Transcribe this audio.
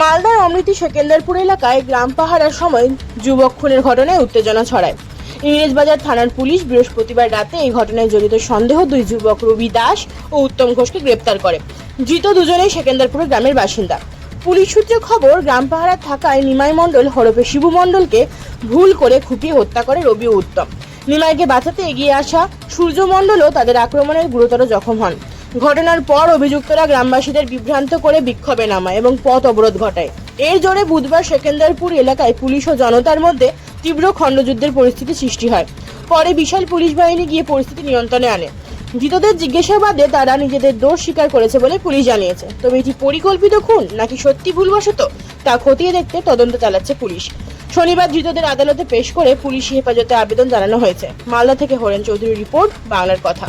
মালদার অমৃতি সেকেন্দারপুর এলাকায় গ্রাম পাহারার সময় যুবক খুনের ঘটনায় উত্তেজনা ছড়ায়। ইংরেজবাজার থানার পুলিশ বৃহস্পতিবার রাতে এই ঘটনায় জড়িত সন্দেহ দুই যুবক রবি দাস ও উত্তম ঘোষকে গ্রেপ্তার করে। ধৃত দুজনেই সেকেন্দারপুরের গ্রামের বাসিন্দা। পুলিশ সূত্রে খবর, গ্রাম পাহারা থাকায় নিমাই মণ্ডল হরপে শিবু মণ্ডলকে ভুল করে খুপিয়ে হত্যা করে রবি ও উত্তম। নিমাইকে বাঁচাতে এগিয়ে আসা সূর্য মণ্ডলও তাদের আক্রমণের গুরুতর জখম হন। ঘটনার পর অভিযুক্তরা গ্রামবাসীদের বিভ্রান্ত করে বিক্ষোভে নামায় এবং পথ অবরোধ ঘটায়। এর জোরে বুধবার সেকেন্দারপুর এলাকায় পুলিশ ও জনতার মধ্যে তীব্র খণ্ডযুদ্ধের পরিস্থিতি সৃষ্টি হয়। পরে বিশাল পুলিশ বাহিনী গিয়ে পরিস্থিতি নিয়ন্ত্রণে আনে। ধৃতদের জিজ্ঞাসাবাদে তারা নিজেদের দোষ স্বীকার করেছে বলে পুলিশ জানিয়েছে। তবে এটি পরিকল্পিত খুন নাকি সত্যি ভুলবশত তা খতিয়ে দেখতে তদন্ত চালাচ্ছে পুলিশ। শনিবার ধৃতদের আদালতে পেশ করে পুলিশি হেফাজতে আবেদন জানানো হয়েছে। মালদা থেকে হরেন চৌধুরী রিপোর্ট, বাংলার কথা।